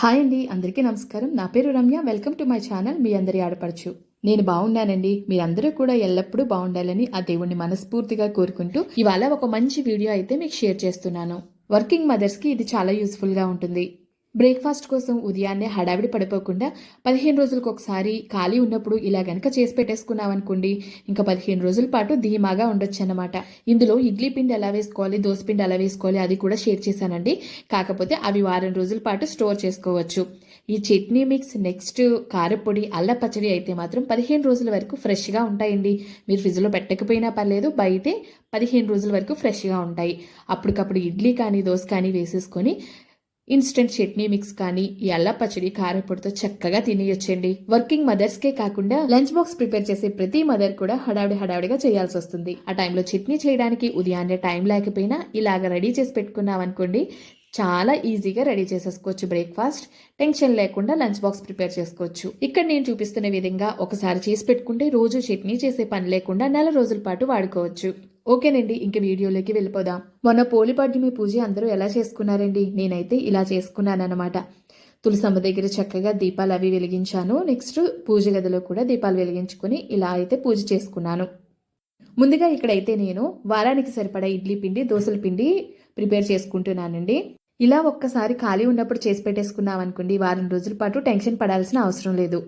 Hi అండి అందరికీ నమస్కారం. నా పేరు Ramya. Welcome to my channel. మీ అందరి ఆడపడుచు. నేను బాగున్నానండి. మీరందరూ కూడా ఎల్లప్పుడూ బాగుండాలని ఆ దేవుణ్ణి మనస్ఫూర్తిగా కోరుకుంటూ ఇవాళ ఒక మంచి వీడియో అయితే మీకు షేర్ చేస్తున్నాను. వర్కింగ్ మదర్స్కి ఇది చాలా యూస్ఫుల్గా ఉంటుంది. బ్రేక్ఫాస్ట్ కోసం ఉదయాన్నే హడావిడి పడిపోకుండా పదిహేను రోజులకు ఒకసారి ఖాళీ ఉన్నప్పుడు ఇలా గనక చేసి పెట్టేసుకున్నాం అనుకోండి ఇంకా పదిహేను రోజుల పాటు ధీమాగా ఉండొచ్చు అనమాట ఇందులో ఇడ్లీ పిండి ఎలా వేసుకోవాలి దోశ పిండి ఎలా వేసుకోవాలి అది కూడా షేర్ చేశానండి. కాకపోతే అవి వారం రోజుల పాటు స్టోర్ చేసుకోవచ్చు. ఈ చట్నీ మిక్స్ నెక్స్ట్ కారపొడి అల్ల పచ్చడి అయితే మాత్రం పదిహేను రోజుల వరకు ఫ్రెష్గా ఉంటాయండి. మీరు ఫ్రిడ్జ్లో పెట్టకపోయినా పర్లేదు బయటే పదిహేను రోజుల వరకు ఫ్రెష్గా ఉంటాయి. అప్పటికప్పుడు ఇడ్లీ కానీ దోశ కానీ వేసేసుకొని ఇన్స్టెంట్ చట్నీ మిక్స్ కానీ ఎల్ల అల్ల పచ్చడి కారపొడితో చక్కగా తినేయొచ్చండి. వర్కింగ్ మదర్స్ కే కాకుండా లంచ్ బాక్స్ ప్రిపేర్ చేసే ప్రతి మదర్ కూడా హడావిడి హడావిడిగా చేయాల్సి వస్తుంది. ఆ టైంలో చట్నీ చేయడానికి ఉదయాన్నే టైం లేకపోయినా ఇలాగ రెడీ చేసి పెట్టుకున్నాం అనుకోండి చాలా ఈజీగా రెడీ చేసేసుకోవచ్చు బ్రేక్ఫాస్ట్. టెన్షన్ లేకుండా లంచ్ బాక్స్ ప్రిపేర్ చేసుకోవచ్చు. ఇక్కడ నేను చూపిస్తున్న విధంగా ఒకసారి చేసి పెట్టుకుంటే రోజు చట్నీ చేసే పని లేకుండా నెల రోజుల పాటు వాడుకోవచ్చు. ఓకేనండి ఇంక వీడియోలోకి వెళ్ళిపోదాం. మొన్న పోలిపాడ్యమి పూజ అందరూ ఎలా చేసుకున్నారండి? నేనైతే ఇలా చేసుకున్నానన్నమాట. తులసమ్మ దగ్గర చక్కగా దీపాలు అవి వెలిగించాను. నెక్స్ట్ పూజ గదిలో కూడా దీపాలు వెలిగించుకుని ఇలా అయితే పూజ చేసుకున్నాను. ముందుగా ఇక్కడైతే నేను వారానికి సరిపడా ఇడ్లీ పిండి దోశల పిండి ప్రిపేర్ చేసుకుంటున్నానండి. ఇలా ఒక్కసారి ఖాళీ ఉన్నప్పుడు చేసి పెట్టేసుకున్నాం అనుకోండి వారం రోజుల పాటు టెన్షన్ పడాల్సిన అవసరం లేదు.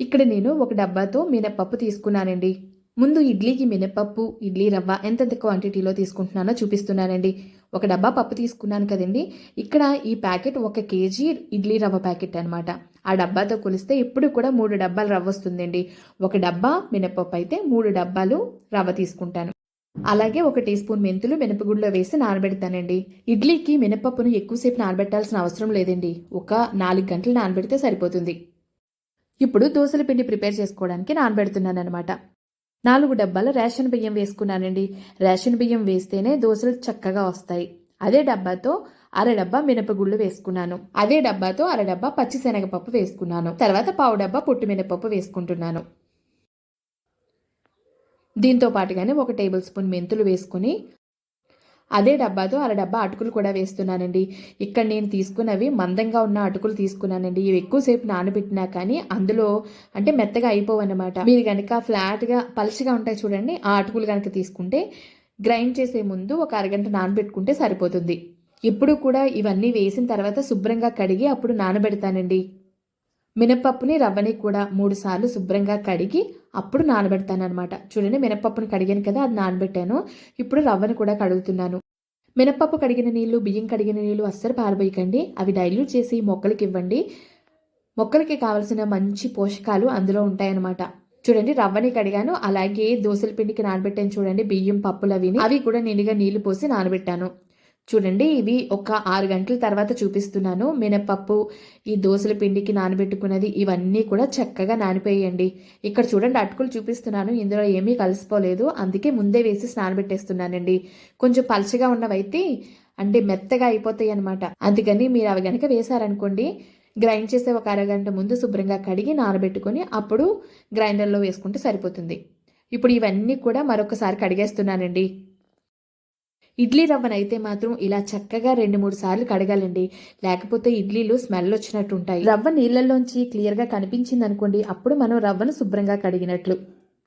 ఇక్కడ నేను ఒక డబ్బాతో మినప్పప్పు తీసుకున్నానండి. ముందు ఇడ్లీకి మినపప్పు ఇడ్లీ రవ్వ ఎంతెంత క్వాంటిటీలో తీసుకుంటున్నానో చూపిస్తున్నానండి. ఒక డబ్బా పప్పు తీసుకున్నాను కదండి. ఇక్కడ ఈ ప్యాకెట్ ఒక కేజీ ఇడ్లీ రవ్వ ప్యాకెట్ అనమాట ఆ డబ్బాతో కొలిస్తే ఇప్పుడు కూడా మూడు డబ్బాలు రవ్వ వస్తుందండి. ఒక డబ్బా మినపప్పు అయితే మూడు డబ్బాలు రవ్వ తీసుకుంటాను. అలాగే ఒక టీ స్పూన్ మెంతులు మినపగుళ్ళలో వేసి నానబెడతానండి. ఇడ్లీకి మినపప్పును ఎక్కువసేపు నానబెట్టాల్సిన అవసరం లేదండి. ఒక నాలుగు గంటలు నానబెడితే సరిపోతుంది. ఇప్పుడు దోశల పిండి ప్రిపేర్ చేసుకోవడానికి నానబెడుతున్నాను అనమాట నాలుగు డబ్బాల రేషన్ బియ్యం వేసుకున్నానండి. రేషన్ బియ్యం వేస్తేనే దోశలు చక్కగా వస్తాయి. అదే డబ్బాతో అర డబ్బా మినపగుళ్ళు వేసుకున్నాను. అదే డబ్బాతో అర డబ్బా పచ్చిశనగపప్పు వేసుకున్నాను. తర్వాత పావు డబ్బా పొట్టు మినపప్పు వేసుకుంటున్నాను. దీంతో పాటుగానే ఒక టేబుల్ స్పూన్ మెంతులు వేసుకుని అదే డబ్బాతో అర డబ్బా అటుకులు కూడా వేస్తున్నానండి. ఇక్కడ నేను తీసుకున్నవి మందంగా ఉన్న అటుకులు తీసుకున్నానండి. ఇవి ఎక్కువసేపు నానబెట్టినా కానీ అందులో అంటే మెత్తగా అయిపోవన్నమాట. మీరు కనుక ఫ్లాట్గా పలుచగా ఉంటాయి చూడండి ఆ అటుకులు కనుక తీసుకుంటే గ్రైండ్ చేసే ముందు ఒక అరగంట నానబెట్టుకుంటే సరిపోతుంది. ఇప్పుడు కూడా ఇవన్నీ వేసిన తర్వాత శుభ్రంగా కడిగి అప్పుడు నానబెడతానండి. మినపప్పుని రవ్వని కూడా మూడుసార్లు శుభ్రంగా కడిగి అప్పుడు నానబెడతానమాట చూడండి మినపప్పుని కడిగాను కదా అది నానబెట్టాను. ఇప్పుడు రవ్వని కూడా కడుగుతున్నాను. మినపప్పు కడిగిన నీళ్ళు బియ్యం కడిగిన నీళ్ళు అస్సలు పారబోయకండి. అవి డైల్యూట్ చేసి మొక్కలకి ఇవ్వండి. మొక్కలకి కావలసిన మంచి పోషకాలు అందులో ఉంటాయన్నమాట. చూడండి రవ్వని కడిగాను. అలాగే దోశల పిండికి నానబెట్టాను చూడండి బియ్యం పప్పులు అవి అవి కూడా నిండుగా నీళ్ళు పోసి నానబెట్టాను. చూడండి ఇవి ఒక ఆరు గంటల తర్వాత చూపిస్తున్నాను. మినపప్పు ఈ దోశల పిండికి నానబెట్టుకున్నది ఇవన్నీ కూడా చక్కగా నానిపోయండి. ఇక్కడ చూడండి అటుకులు చూపిస్తున్నాను. ఇందులో ఏమీ కలిసిపోలేదు. అందుకే ముందే వేసి నానబెట్టేస్తున్నానండి. కొంచెం పలచగా ఉన్నవైతే అంటే మెత్తగా అయిపోతాయి అనమాట అందుకని మీరు అవి గనక వేశారనుకోండి గ్రైండ్ చేసే ఒక అరగంట ముందు శుభ్రంగా కడిగి నానబెట్టుకొని అప్పుడు గ్రైండర్లో వేసుకుంటే సరిపోతుంది. ఇప్పుడు ఇవన్నీ కూడా మరొకసారి కడిగేస్తున్నానండి. ఇడ్లీ రవ్వనైతే మాత్రం ఇలా చక్కగా రెండు మూడు సార్లు కడగాలండి. లేకపోతే ఇడ్లీలు స్మెల్ వచ్చినట్టు ఉంటాయి రవ్వ నీళ్ళల్లోంచి క్లియర్గా కనిపించింది అనుకోండి అప్పుడు మనం రవ్వను శుభ్రంగా కడిగినట్లు.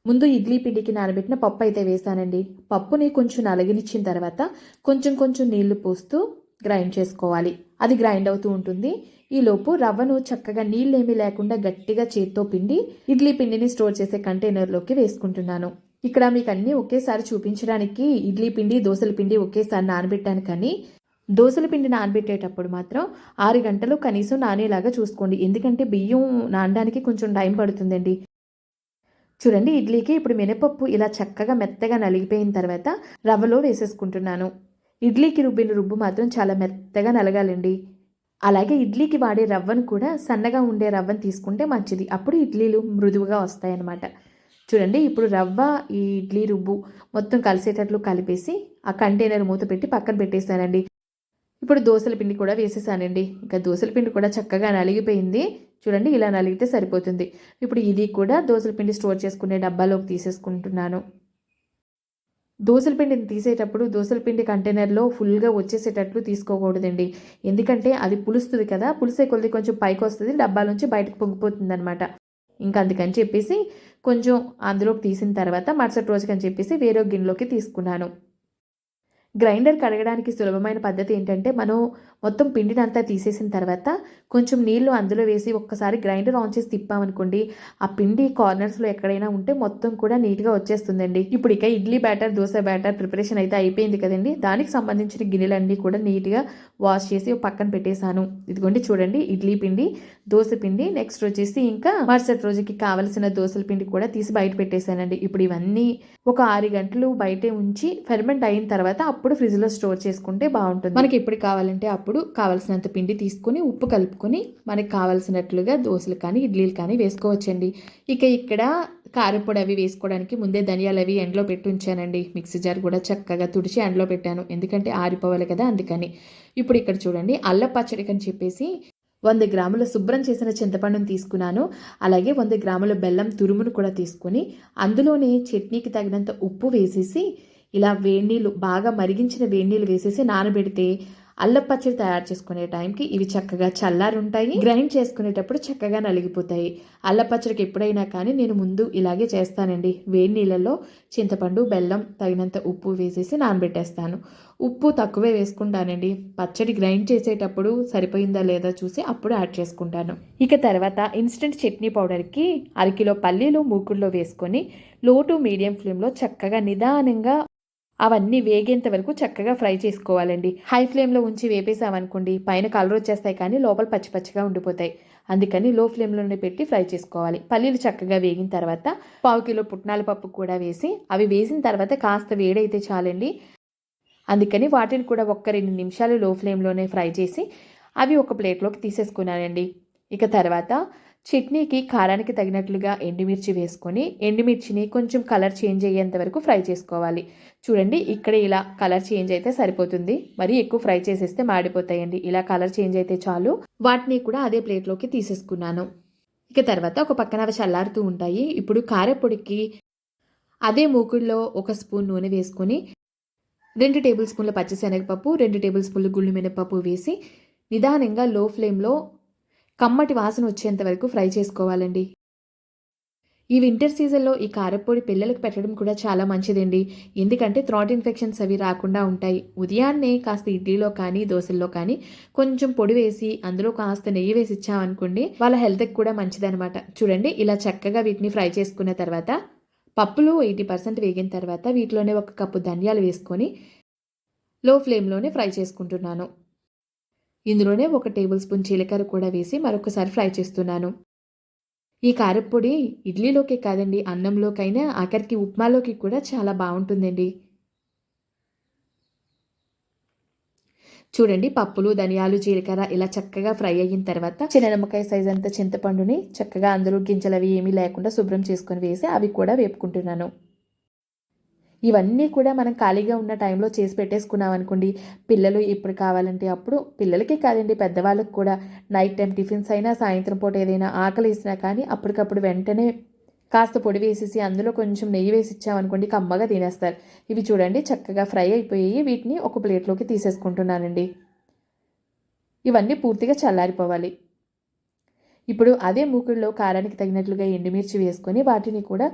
ముందు ఇడ్లీ పిండికి నానబెట్టిన పప్పు అయితే వేసానండి. పప్పుని కొంచెం నలగనిచ్చిన తర్వాత కొంచెం కొంచెం నీళ్ళు పోస్తూ గ్రైండ్ చేసుకోవాలి. అది గ్రైండ్ అవుతూ ఉంటుంది. ఈలోపు రవ్వను చక్కగా నీళ్ళేమీ లేకుండా గట్టిగా చేత్తో పిండి ఇడ్లీ పిండిని స్టోర్ చేసే కంటైనర్లోకి వేసుకుంటున్నాను. ఇక్కడ మీకు అన్నీ ఒకేసారి చూపించడానికి ఇడ్లీ పిండి దోశల పిండి ఒకేసారి నానబెట్టాను కానీ దోశల పిండి నానబెట్టేటప్పుడు మాత్రం ఆరు గంటలు కనీసం నానేలాగా చూసుకోండి. ఎందుకంటే బియ్యం నానడానికి కొంచెం టైం పడుతుందండి. చూడండి ఇడ్లీకి ఇప్పుడు మినపప్పు ఇలా చక్కగా మెత్తగా నలిగిపోయిన తర్వాత రవ్వలో వేసేసుకుంటున్నాను. ఇడ్లీకి రుబ్బిన రుబ్బు మాత్రం చాలా మెత్తగా నలగాలండి. అలాగే ఇడ్లీకి వాడే రవ్వను కూడా సన్నగా ఉండే రవ్వను తీసుకుంటే మంచిది. అప్పుడు ఇడ్లీలు మృదువుగా వస్తాయన్నమాట. చూడండి ఇప్పుడు రవ్వ ఈ ఇడ్లీ రుబ్బు మొత్తం కలిసేటట్లు కలిపేసి ఆ కంటైనర్ మూత పెట్టి పక్కన పెట్టేశానండి ఇప్పుడు దోశల పిండి కూడా వేసేసానండి. ఇంకా దోశల పిండి కూడా చక్కగా నలిగిపోయింది. చూడండి ఇలా నలిగితే సరిపోతుంది. ఇప్పుడు ఇది కూడా దోశల పిండి స్టోర్ చేసుకునే డబ్బాలోకి తీసేసుకుంటున్నాను. దోసల పిండిని తీసేటప్పుడు దోసల పిండి కంటైనర్లో ఫుల్గా వచ్చేసేటట్లు తీసుకోకూడదండి. ఎందుకంటే అది పులుస్తుంది కదా పులిసే కొద్ది కొంచెం పైకి వస్తుంది డబ్బాలోంచి బయటకు పొంగిపోతుంది అనమాట ఇంకా అందుకని చెప్పేసి కొంచెం అందులోకి తీసిన తర్వాత మరుసటి రోజుకని చెప్పేసి వేరే గిన్నెలోకి తీసుకున్నాను. గ్రైండర్ కడగడానికి సులభమైన పద్ధతి ఏంటంటే మనం మొత్తం పిండిని అంతా తీసేసిన తర్వాత కొంచెం నీళ్ళు అందులో వేసి ఒక్కసారి గ్రైండర్ ఆన్ చేసి తిప్పామనుకోండి ఆ పిండి కార్నర్స్లో ఎక్కడైనా ఉంటే మొత్తం కూడా నీట్గా వచ్చేస్తుందండి. ఇప్పుడు ఇక idli batter dosa batter preparation అయితే అయిపోయింది కదండి. దానికి సంబంధించిన గిన్నెలన్నీ కూడా నీట్గా వాష్ చేసి పక్కన పెట్టేశాను. ఇదిగోండి చూడండి ఇడ్లీ పిండి దోశ పిండి నెక్స్ట్ వచ్చేసి ఇంకా మరుసటి రోజుకి కావలసిన దోశల పిండి కూడా తీసి బయట పెట్టేశానండి. ఇప్పుడు ఇవన్నీ ఒక ఆరు గంటలు బయటే ఉంచి ఫెర్మెంట్ అయిన తర్వాత అప్పుడు ఫ్రిడ్జ్లో స్టోర్ చేసుకుంటే బాగుంటుంది. మనకి ఎప్పుడు కావాలంటే అప్పుడు కావాల్సినంత పిండి తీసుకొని ఉప్పు కలుపుకొని మనకి కావాల్సినట్లుగా దోశలు కానీ ఇడ్లీలు కానీ వేసుకోవచ్చండి. ఇక ఇక్కడ కారపొడి అవి వేసుకోవడానికి ముందే ధనియాలు అవి ఎండలో పెట్టి ఉంచానండి. మిక్సీ జార్ కూడా చక్కగా తుడిచి ఎండలో పెట్టాను. ఎందుకంటే ఆరిపోవాలి కదా అందుకని. ఇప్పుడు ఇక్కడ చూడండి అల్ల పచ్చడికి అని చెప్పేసి వంద గ్రాముల శుభ్రం చేసిన చింతపండును తీసుకున్నాను. అలాగే వంద గ్రాముల బెల్లం తురుమును కూడా తీసుకొని అందులోనే చట్నీకి తగినంత ఉప్పు వేసేసి ఇలా వేడినీళ్ళు బాగా మరిగించిన వేడినీళ్ళు వేసేసి నానబెడితే అల్లం పచ్చడి తయారు చేసుకునే టైంకి ఇవి చక్కగా చల్లారుంటాయి. గ్రైండ్ చేసుకునేటప్పుడు చక్కగా నలిగిపోతాయి. అల్లం పచ్చడికి ఎప్పుడైనా కానీ నేను ముందు ఇలాగే చేస్తానండి. వేడి నీళ్ళల్లో చింతపండు బెల్లం తగినంత ఉప్పు వేసేసి నానబెట్టేస్తాను. ఉప్పు తక్కువే వేసుకుంటానండి. పచ్చడి గ్రైండ్ చేసేటప్పుడు సరిపోయిందా లేదా చూసి అప్పుడు యాడ్ చేసుకుంటాను. ఇక తర్వాత ఇన్స్టెంట్ చట్నీ పౌడర్కి అరకిలో పల్లీలు మూకుల్లో వేసుకొని లో టు మీడియం ఫ్లేమ్లో చక్కగా నిదానంగా అవన్నీ వేగేంత వరకు చక్కగా ఫ్రై చేసుకోవాలండి. హై ఫ్లేమ్లో ఉంచి వేపేసామనుకోండి పైన కలర్ వచ్చేస్తాయి కానీ లోపల పచ్చి పచ్చిగా ఉండిపోతాయి. అందుకని లో ఫ్లేమ్లోనే పెట్టి ఫ్రై చేసుకోవాలి. పల్లీలు చక్కగా వేగిన తర్వాత పావు కిలో పుట్నాల పప్పు కూడా వేసి అవి వేసిన తర్వాత కాస్త వేడైతే చాలండి. అందుకని వాటిని కూడా ఒక్క రెండు నిమిషాలు లో ఫ్లేమ్లోనే ఫ్రై చేసి అవి ఒక ప్లేట్లోకి తీసేసుకున్నానండి. ఇక తర్వాత చట్నీకి కారానికి తగినట్లుగా ఎండుమిర్చి వేసుకొని ఎండుమిర్చిని కొంచెం కలర్ చేంజ్ అయ్యేంత వరకు ఫ్రై చేసుకోవాలి. చూడండి ఇక్కడ ఇలా కలర్ చేంజ్ అయితే సరిపోతుంది. మరి ఎక్కువ ఫ్రై చేసేస్తే మాడిపోతాయండి. ఇలా కలర్ చేంజ్ అయితే చాలు. వాటిని కూడా అదే ప్లేట్లోకి తీసేసుకున్నాను. ఇక తర్వాత ఒక పక్కన అవి చల్లారుతూ ఉంటాయి. ఇప్పుడు కారపొడికి అదే మూకుడులో ఒక స్పూన్ నూనె వేసుకొని రెండు టేబుల్ స్పూన్ల పచ్చిశనగపప్పు రెండు టేబుల్ స్పూన్లు గుళ్ళు మినపప్పు వేసి నిదానంగా లో ఫ్లేమ్లో కమ్మటి వాసన వచ్చేంత వరకు ఫ్రై చేసుకోవాలండి. ఈ వింటర్ సీజన్లో ఈ కారపొడి పిల్లలకు పెట్టడం కూడా చాలా మంచిదండి. ఎందుకంటే థ్రాట్ ఇన్ఫెక్షన్స్ అవి రాకుండా ఉంటాయి. ఉదయాన్నే కాస్త ఇడ్లీలో కానీ దోశల్లో కానీ కొంచెం పొడి వేసి అందులో కాస్త నెయ్యి వేసి ఇచ్చామనుకోండి వాళ్ళ హెల్త్కి కూడా మంచిదనమాట చూడండి ఇలా చక్కగా వీటిని ఫ్రై చేసుకున్న తర్వాత పప్పులు ఎయిటీ పర్సెంట్ వేగిన తర్వాత వీటిలోనే ఒక కప్పు ధనియాలు వేసుకొని లో ఫ్లేమ్లోనే ఫ్రై చేసుకుంటున్నాను. ఇందులోనే ఒక టేబుల్ స్పూన్ జీలకర్ర కూడా వేసి మరొకసారి ఫ్రై చేస్తున్నాను. ఈ కారప్పొడి ఇడ్లీలోకే కాదండి అన్నంలోకైనా ఆఖరికి ఉప్మాలోకి కూడా చాలా బాగుంటుందండి. చూడండి పప్పులు ధనియాలు జీలకర్ర ఇలా చక్కగా ఫ్రై అయిన తర్వాత చిన్న నిమ్మకాయ సైజ్ అంత చింతపండుని చక్కగా అందులో గింజలు అవి ఏమీ లేకుండా శుభ్రం చేసుకొని వేసి అవి కూడా వేపుకుంటున్నాను. ఇవన్నీ కూడా మనం ఖాళీగా ఉన్న టైంలో చేసి పెట్టేసుకున్నాం అనుకోండి. పిల్లలు ఇప్పుడు కావాలంటే అప్పుడు పిల్లలకే కాదండి పెద్దవాళ్ళకి కూడా. నైట్ టైం టిఫిన్స్ అయినా సాయంత్రం పూట ఏదైనా ఆకలి వేసినా కానీ అప్పటికప్పుడు వెంటనే కాస్త పొడి వేసేసి అందులో కొంచెం నెయ్యి వేసి ఇచ్చామనుకోండి కమ్మగా తినేస్తారు. ఇవి చూడండి చక్కగా ఫ్రై అయిపోయి వీటిని ఒక ప్లేట్లోకి తీసేసుకుంటున్నానండి. ఇవన్నీ పూర్తిగా చల్లారిపోవాలి. ఇప్పుడు అదే మూకుడులో కారానికి తగినట్లుగా ఎండుమిర్చి వేసుకొని వాటిని కూడా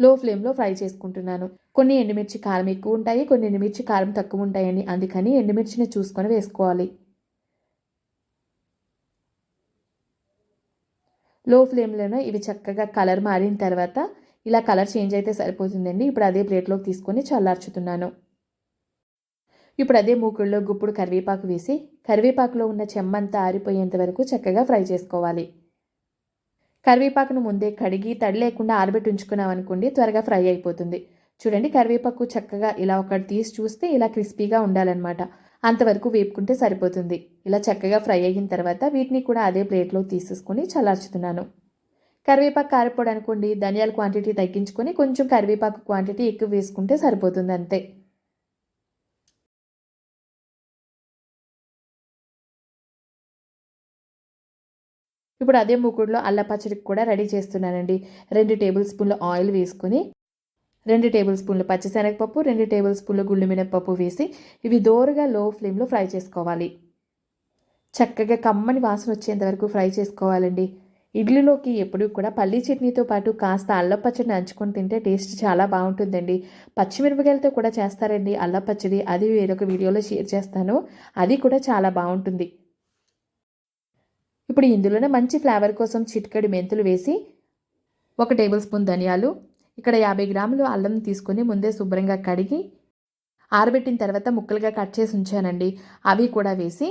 లో ఫ్లేమ్లో ఫ్రై చేసుకుంటున్నాను. కొన్ని ఎండుమిర్చి కారం ఎక్కువ ఉంటాయి కొన్ని ఎండుమిర్చి కారం తక్కువ ఉంటాయని అందుకని ఎండుమిర్చిని చూసుకొని వేసుకోవాలి. లో ఫ్లేమ్లోనే ఇవి చక్కగా కలర్ మారిన తర్వాత ఇలా కలర్ చేంజ్ అయితే సరిపోతుందండి. ఇప్పుడు అదే ప్లేట్లోకి తీసుకొని చల్లార్చుతున్నాను. ఇప్పుడు అదే మూకుల్లో గుప్పుడు కరివేపాకు వేసి కరివేపాకులో ఉన్న చెమ్మంతా ఆరిపోయేంత వరకు చక్కగా ఫ్రై చేసుకోవాలి. కరివేపాకును ముందే కడిగి తడి లేకుండా ఆరబెట్టి ఉంచుకున్నాం అనుకోండి త్వరగా ఫ్రై అయిపోతుంది. చూడండి కరివేపాకు చక్కగా ఇలా ఒకటి తీసి చూస్తే ఇలా క్రిస్పీగా ఉండాలన్నమాట. అంతవరకు వేపుకుంటే సరిపోతుంది. ఇలా చక్కగా ఫ్రై అయిన తర్వాత వీటిని కూడా అదే ప్లేట్లో తీసేసుకొని చల్లార్చుతున్నాను. కరివేపాకు కారపొడి అనుకోండి ధనియాల క్వాంటిటీ తగ్గించుకొని కొంచెం కరివేపాకు క్వాంటిటీ ఎక్కువ వేసుకుంటే సరిపోతుంది అంతే. ఇప్పుడు అదే మూకుడులో అల్లం పచ్చడికి కూడా రెడీ చేస్తున్నానండి. రెండు టేబుల్ స్పూన్ల ఆయిల్ వేసుకొని రెండు టేబుల్ స్పూన్లు పచ్చిశనగపప్పు రెండు టేబుల్ స్పూన్ల గుళ్ళు మినపప్పు వేసి ఇవి దోరగా లో ఫ్లేమ్లో ఫ్రై చేసుకోవాలి. చక్కగా కమ్మని వాసన వచ్చేంత వరకు ఫ్రై చేసుకోవాలండి. ఇడ్లీలోకి ఎప్పుడు కూడా పల్లీ చట్నీతో పాటు కాస్త అల్లం పచ్చడి నంచుకొని తింటే టేస్ట్ చాలా బాగుంటుందండి. పచ్చిమిరపకాయలతో కూడా చేస్తారండి అల్లం పచ్చడి. అది వేరొక వీడియోలో షేర్ చేస్తాను. అది కూడా చాలా బాగుంటుంది. ఇప్పుడు ఇందులోనే మంచి ఫ్లేవర్ కోసం చిటికెడు మెంతులు వేసి ఒక టేబుల్ స్పూన్ ధనియాలు ఇక్కడ యాభై గ్రాములు అల్లం తీసుకొని ముందే శుభ్రంగా కడిగి ఆరబెట్టిన తర్వాత ముక్కలుగా కట్ చేసి ఉంచానండి. అవి కూడా వేసి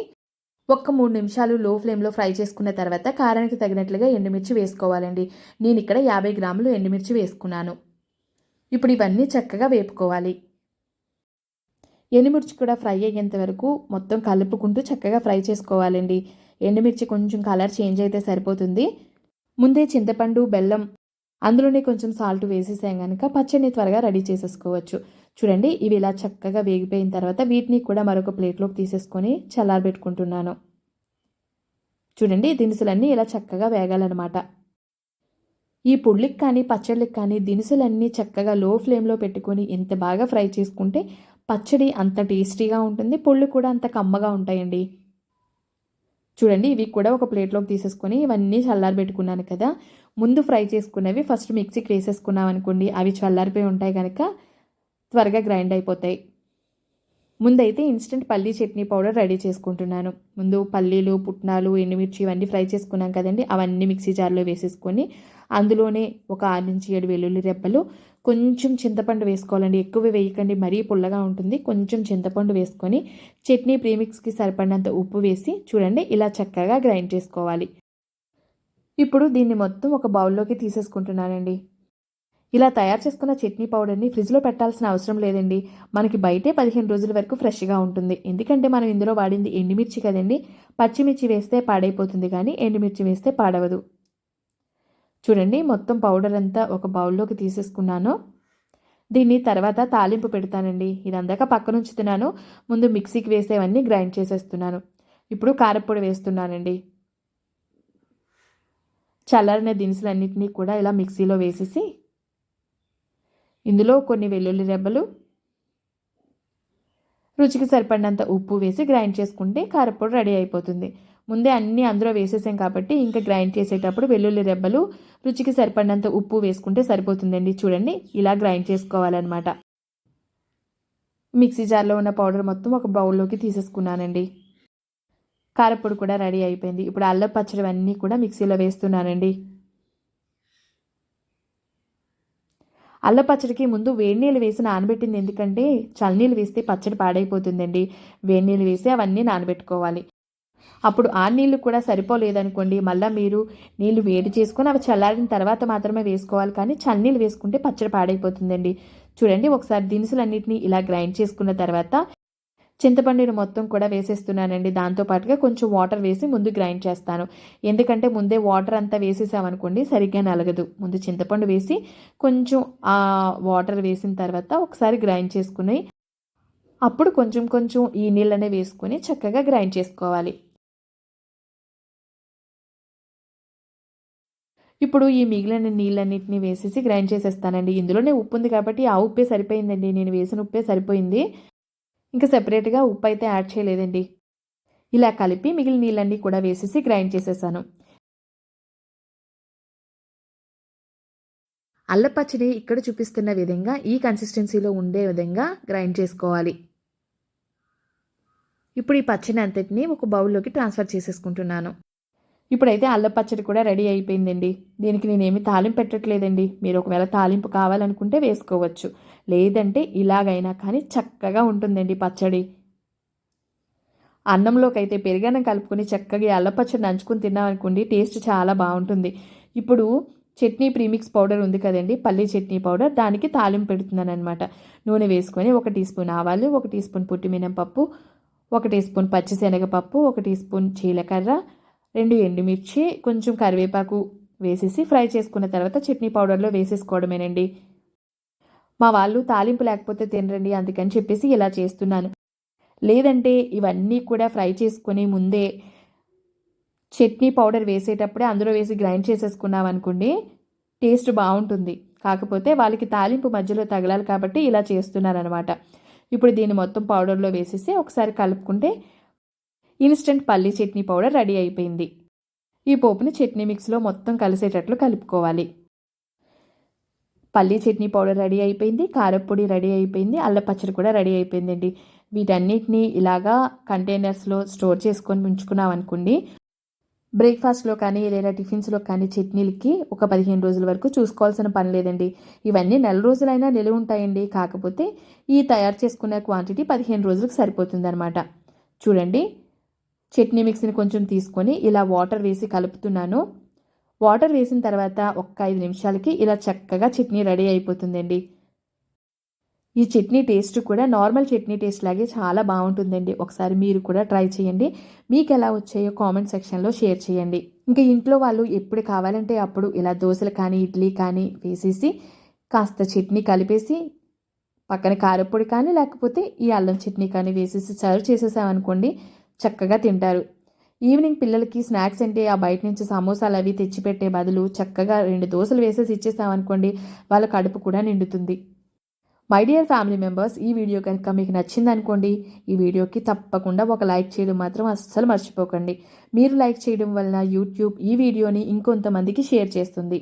ఒక్క మూడు నిమిషాలు లో ఫ్లేమ్లో ఫ్రై చేసుకున్న తర్వాత కారానికి తగినట్లుగా ఎండుమిర్చి వేసుకోవాలండి. నేను ఇక్కడ యాభై గ్రాములు ఎండుమిర్చి వేసుకున్నాను. ఇప్పుడు ఇవన్నీ చక్కగా వేపుకోవాలి. ఎండుమిర్చి కూడా ఫ్రై అయ్యేంత వరకు మొత్తం కలుపుకుంటూ చక్కగా ఫ్రై చేసుకోవాలండి. ఎండుమిర్చి కొంచెం కలర్ చేంజ్ అయితే సరిపోతుంది. ముందే చింతపండు బెల్లం అందులోనే కొంచెం సాల్ట్ వేసేసాం కనుక పచ్చడిని త్వరగా రెడీ చేసేసుకోవచ్చు. చూడండి ఇవి ఇలా చక్కగా వేగిపోయిన తర్వాత వీటిని కూడా మరొక ప్లేట్లోకి తీసేసుకొని చల్లారబెట్టుకుంటున్నాను. చూడండి దినుసులన్నీ ఇలా చక్కగా వేగాలన్నమాట. ఈ పుళ్ళికి కానీ పచ్చళ్ళకి కానీ దినుసులన్నీ చక్కగా లో ఫ్లేమ్లో పెట్టుకొని ఎంత బాగా ఫ్రై చేసుకుంటే పచ్చడి అంత టేస్టీగా ఉంటుంది పుళ్ళు కూడా అంత కమ్మగా ఉంటాయండి. చూడండి ఇవి కూడా ఒక ప్లేట్లోకి తీసేసుకొని ఇవన్నీ చల్లారబెట్టుకున్నాను కదా. ముందు ఫ్రై చేసుకున్నవి ఫస్ట్ మిక్సీకి వేసేసుకున్నాం అనుకోండి అవి చల్లారిపోయి ఉంటాయి కనుక త్వరగా గ్రైండ్ అయిపోతాయి. ముందైతే ఇన్స్టెంట్ పల్లీ చట్నీ పౌడర్ రెడీ చేసుకుంటున్నాను. ముందు పల్లీలు పుట్నాలు ఎండుమిర్చి ఇవన్నీ ఫ్రై చేసుకున్నాం కదండి అవన్నీ మిక్సీ జార్లో వేసేసుకొని అందులోనే ఒక ఆరు నుంచి ఏడు వెల్లుల్లి రెబ్బలు కొంచెం చింతపండు వేసుకోవాలండి. ఎక్కువ వేయకండి. మరీ పుల్లగా ఉంటుంది. కొంచెం చింతపండు వేసుకొని చట్నీ ప్రీమిక్స్కి సరిపడినంత ఉప్పు వేసి చూడండి ఇలా చక్కగా గ్రైండ్ చేసుకోవాలి. ఇప్పుడు దీన్ని మొత్తం ఒక బౌల్లోకి తీసేసుకుంటున్నానండి. ఇలా తయారు చేసుకున్న చట్నీ పౌడర్ని ఫ్రిడ్జ్లో పెట్టాల్సిన అవసరం లేదండి. మనకి బయటే పదిహేను రోజుల వరకు ఫ్రెష్గా ఉంటుంది. ఎందుకంటే మనం ఇందులో వాడింది ఎండుమిర్చి కదండి. పచ్చిమిర్చి వేస్తే పాడైపోతుంది కానీ ఎండుమిర్చి వేస్తే పాడవదు. చూడండి మొత్తం పౌడర్ అంతా ఒక బౌల్లోకి తీసేసుకున్నాను. దీన్ని తర్వాత తాలింపు పెడతానండి. ఇది అందాక పక్క పక్కన ఉంచుతున్నాను. ముందు మిక్సీకి వేసేవన్నీ గ్రైండ్ చేసేస్తున్నాను. ఇప్పుడు కారపొడి వేస్తున్నానండి. చల్లారిన దినుసులన్నింటినీ కూడా ఇలా మిక్సీలో వేసేసి ఇందులో కొన్ని వెల్లుల్లి రెబ్బలు రుచికి సరిపడినంత ఉప్పు వేసి గ్రైండ్ చేసుకుంటే కారపొడి రెడీ అయిపోతుంది. ముందే అన్నీ అందులో వేసేసాం కాబట్టి ఇంకా గ్రైండ్ చేసేటప్పుడు వెల్లుల్లి రెబ్బలు రుచికి సరిపడినంత ఉప్పు వేసుకుంటే సరిపోతుందండి. చూడండి ఇలా గ్రైండ్ చేసుకోవాలన్నమాట. మిక్సీ జార్లో ఉన్న పౌడర్ మొత్తం ఒక బౌల్లోకి తీసేసుకున్నానండి. కారపొడి కూడా రెడీ అయిపోయింది. ఇప్పుడు అల్లం పచ్చడి అన్నీ కూడా మిక్సీలో వేస్తున్నానండి. అల్లం పచ్చడికి ముందు వేడి నీళ్ళు వేసి నానబెట్టింది. ఎందుకంటే చల్లనీళ్ళు వేస్తే పచ్చడి పాడైపోతుందండి. వేడి నీళ్ళు వేసి అవన్నీ నానబెట్టుకోవాలి. అప్పుడు ఆ నీళ్ళు కూడా సరిపోలేదనుకోండి మళ్ళీ మీరు నీళ్ళు వేడి చేసుకొని అవి చల్లారిన తర్వాత మాత్రమే వేసుకోవాలి. కానీ చల్లనీళ్ళు వేసుకుంటే పచ్చడి పాడైపోతుందండి. చూడండి ఒకసారి దినుసులన్నింటినీ ఇలా గ్రైండ్ చేసుకున్న తర్వాత చింతపండుని మొత్తం కూడా వేసేస్తున్నానండి. దాంతోపాటుగా కొంచెం వాటర్ వేసి ముందు గ్రైండ్ చేస్తాను. ఎందుకంటే ముందే వాటర్ అంతా వేసేసామనుకోండి సరిగ్గా నలగదు. ముందు చింతపండు వేసి కొంచెం ఆ వాటర్ వేసిన తర్వాత ఒకసారి గ్రైండ్ చేసుకుని అప్పుడు కొంచెం కొంచెం ఈ నీళ్ళనే వేసుకొని చక్కగా గ్రైండ్ చేసుకోవాలి. ఇప్పుడు ఈ మిగిలిన నీళ్ళన్నింటినీ వేసేసి గ్రైండ్ చేసేస్తానండి. ఇందులోనే ఉప్పు ఉంది కాబట్టి ఆ ఉప్పే సరిపోయిందండి. నేను వేసిన ఉప్పే సరిపోయింది. ఇంకా సెపరేట్గా ఉప్పు అయితే యాడ్ చేయలేదండి. ఇలా కలిపి మిగిలిన నీళ్ళన్నీ కూడా వేసేసి గ్రైండ్ చేసేసాను. అల్లపచ్చడి ఇక్కడ చూపిస్తున్న విధంగా ఈ కన్సిస్టెన్సీలో ఉండే విధంగా గ్రైండ్ చేసుకోవాలి. ఇప్పుడు ఈ పచ్చడి అంతటిని ఒక బౌల్లోకి ట్రాన్స్ఫర్ చేసేసుకుంటున్నాను. ఇప్పుడైతే అల్లం పచ్చడి కూడా రెడీ అయిపోయిందండి. దీనికి నేనేమి తాలింపు పెట్టట్లేదండి. మీరు ఒకవేళ తాలింపు కావాలనుకుంటే వేసుకోవచ్చు. లేదంటే ఇలాగైనా కానీ చక్కగా ఉంటుందండి పచ్చడి. అన్నంలోకి అయితే పెరుగన్నం కలుపుకొని చక్కగా అల్లం పచ్చడి నంచుకుని తిన్నామనుకోండి టేస్ట్ చాలా బాగుంటుంది. ఇప్పుడు చట్నీ ప్రీమిక్స్ పౌడర్ ఉంది కదండి పల్లీ చట్నీ పౌడర్ దానికి తాలింపు పెడుతున్నాను అనమాట నూనె వేసుకొని ఒక టీ స్పూన్ ఆవాలు ఒక టీ స్పూన్ పుట్టిమినపప్పు ఒక టీ స్పూన్ పచ్చిశనగపప్పు ఒక టీ స్పూన్ జీలకర్ర రెండు ఎండుమిర్చి కొంచెం కరివేపాకు వేసేసి ఫ్రై చేసుకున్న తర్వాత చట్నీ పౌడర్లో వేసేసుకోవడమేనండి. మా వాళ్ళు తాలింపు లేకపోతే తినరండి అందుకని చెప్పేసి ఇలా చేస్తున్నాను. లేదంటే ఇవన్నీ కూడా ఫ్రై చేసుకొని ముందే చట్నీ పౌడర్ వేసేటప్పుడే అందులో వేసి గ్రైండ్ చేసేసుకున్నాం అనుకోండి టేస్ట్ బాగుంటుంది. కాకపోతే వాళ్ళకి తాలింపు మధ్యలో తగలాలి కాబట్టి ఇలా చేస్తున్నారనమాట ఇప్పుడు దీన్ని మొత్తం పౌడర్లో వేసేసి ఒకసారి కలుపుకుంటే ఇన్స్టెంట్ పల్లీ చట్నీ పౌడర్ రెడీ అయిపోయింది. ఈ పోపుని చట్నీ మిక్స్లో మొత్తం కలిసేటట్లు కలుపుకోవాలి. పల్లీ చట్నీ పౌడర్ రెడీ అయిపోయింది కారప్పొడి రెడీ అయిపోయింది అల్లపచ్చడి కూడా రెడీ అయిపోయిందండి. వీటన్నిటిని ఇలాగా కంటైనర్స్లో స్టోర్ చేసుకొని ఉంచుకున్నాం అనుకోండి బ్రేక్ఫాస్ట్లో కానీ లేదా టిఫిన్స్లో కానీ చట్నీలకి ఒక పదిహేను రోజుల వరకు చూసుకోవాల్సిన పని లేదండి. ఇవన్నీ నెల రోజులైనా నిలువ ఉంటాయండి. కాకపోతే ఈ తయారు చేసుకునే క్వాంటిటీ పదిహేను రోజులకు సరిపోతుందన్నమాట. చూడండి చట్నీ మిక్స్ని కొంచెం తీసుకొని ఇలా వాటర్ వేసి కలుపుతున్నాను. వాటర్ వేసిన తర్వాత ఒక్క ఐదు నిమిషాలకి ఇలా చక్కగా చట్నీ రెడీ అయిపోతుందండి. ఈ చట్నీ టేస్ట్ కూడా నార్మల్ చట్నీ టేస్ట్ లాగే చాలా బాగుంటుందండి. ఒకసారి మీరు కూడా ట్రై చేయండి. మీకు ఎలా వచ్చాయో కామెంట్ సెక్షన్లో షేర్ చేయండి. ఇంకా ఇంట్లో వాళ్ళు ఎప్పుడు కావాలంటే అప్పుడు ఇలా దోశలు కానీ ఇడ్లీ కానీ వేసేసి కాస్త చట్నీ కలిపేసి పక్కన కారపొడి కానీ లేకపోతే ఈ అల్లం చట్నీ కానీ వేసేసి సర్వ్ చేసేసామనుకోండి చక్కగా తింటారు. ఈవినింగ్ పిల్లలకి స్నాక్స్ అంటే ఆ బయట నుంచి సమోసాలు అవి తెచ్చిపెట్టే బదులు చక్కగా రెండు దోశలు వేసేసి ఇచ్చేసామనుకోండి వాళ్ళ కడుపు కూడా నిండుతుంది. మై డియర్ ఫ్యామిలీ మెంబర్స్ ఈ వీడియో కనుక మీకు నచ్చిందనుకోండి ఈ వీడియోకి తప్పకుండా ఒక లైక్ చేయడం మాత్రం అస్సలు మర్చిపోకండి. మీరు లైక్ చేయడం వలన యూట్యూబ్ ఈ వీడియోని ఇంకొంతమందికి షేర్ చేస్తుంది.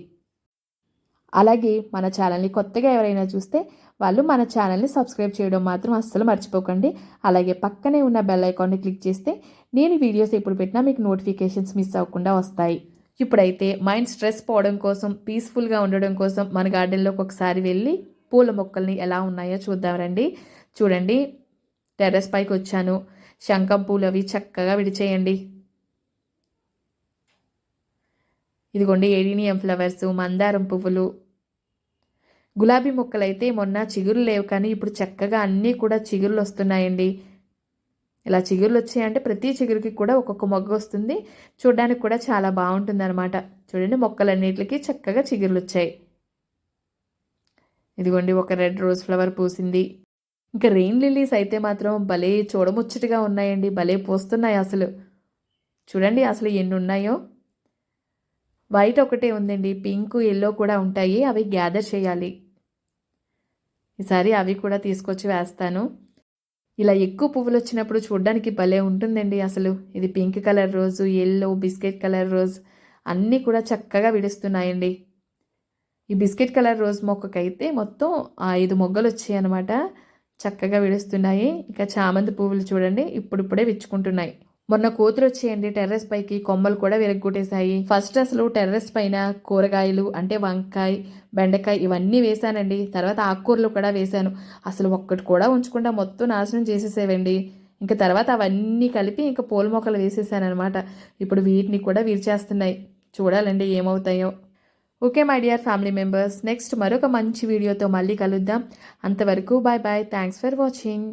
అలాగే మన ఛానల్ని కొత్తగా ఎవరైనా చూస్తే వాళ్ళు మన ఛానల్ని సబ్స్క్రైబ్ చేయడం మాత్రం అస్సలు మర్చిపోకండి. అలాగే పక్కనే ఉన్న బెల్ ఐకాన్ని క్లిక్ చేస్తే నేను వీడియోస్ ఎప్పుడు పెట్టినా మీకు నోటిఫికేషన్స్ మిస్ అవ్వకుండా వస్తాయి. ఇప్పుడైతే మైండ్ స్ట్రెస్ పోవడం కోసం పీస్ఫుల్గా ఉండడం కోసం మన గార్డెన్లోకి ఒకసారి వెళ్ళి పూల మొక్కల్ని ఎలా ఉన్నాయో చూద్దాం రండి. చూడండి టెర్రస్ పైకి వచ్చాను. శంఖం పూలు అవి చక్కగా విడిచేయండి. ఇదిగోండి ఏడినియం ఫ్లవర్స్ మందారం పువ్వులు గులాబీ మొక్కలైతే మొన్న చిగురు లేవు కానీ ఇప్పుడు చక్కగా అన్నీ కూడా చిగురులు వస్తున్నాయండి. ఇలా చిగురులు వచ్చాయంటే ప్రతి చిగురుకి కూడా ఒక్కొక్క మొగ్గ వస్తుంది. చూడడానికి కూడా చాలా బాగుంటుంది అనమాట చూడండి మొక్కలన్నిటికి చక్కగా చిగురులు వచ్చాయి. ఇదిగోండి ఒక రెడ్ రోజ్ ఫ్లవర్ పూసింది. ఇంకా రెయిన్ లిల్లీస్ అయితే మాత్రం భలే చూడముచ్చటగా ఉన్నాయండి. భలే పోస్తున్నాయి అసలు. చూడండి అసలు ఎన్ని ఉన్నాయో. వైట్ ఒకటే ఉందండి. పింక్ ఎల్లో కూడా ఉంటాయి. అవి గ్యాదర్ చేయాలి. ఈసారి అవి కూడా తీసుకొచ్చి వేస్తాను. ఇలా ఎక్కువ పువ్వులు వచ్చినప్పుడు చూడడానికి భలే ఉంటుందండి అసలు. ఇది pink colour rose yellow biscuit colour rose అన్నీ కూడా చక్కగా విడుస్తున్నాయండి. ఈ బిస్కెట్ కలర్ రోజ్ మొక్కకైతే మొత్తం ఐదు మొగ్గలు వచ్చాయి అనమాట చక్కగా విడుస్తున్నాయి. ఇక చామంతి పువ్వులు చూడండి ఇప్పుడిప్పుడే విచ్చుకుంటున్నాయి. మొన్న కూతురు వచ్చేయండి టెర్రస్ పైకి కొమ్మలు కూడా విరగ్గొట్టేశాయి. ఫస్ట్ అసలు టెర్రస్ పైన కూరగాయలు అంటే వంకాయ బెండకాయ ఇవన్నీ వేశానండి. తర్వాత ఆకుకూరలు కూడా వేశాను. అసలు ఒక్కటి కూడా ఉంచకుండా మొత్తం నాశనం చేసేసేవండి. ఇంకా తర్వాత అవన్నీ కలిపి ఇంకా పూల మొక్కలు వేసేసాను అనమాట ఇప్పుడు వీటిని కూడా విరిచేస్తున్నాయి. చూడాలండి ఏమవుతాయో. Okay my dear family members. Next మరొక మంచి వీడియోతో మళ్ళీ కలుద్దాం. అంతవరకు bye bye. Thanks for watching.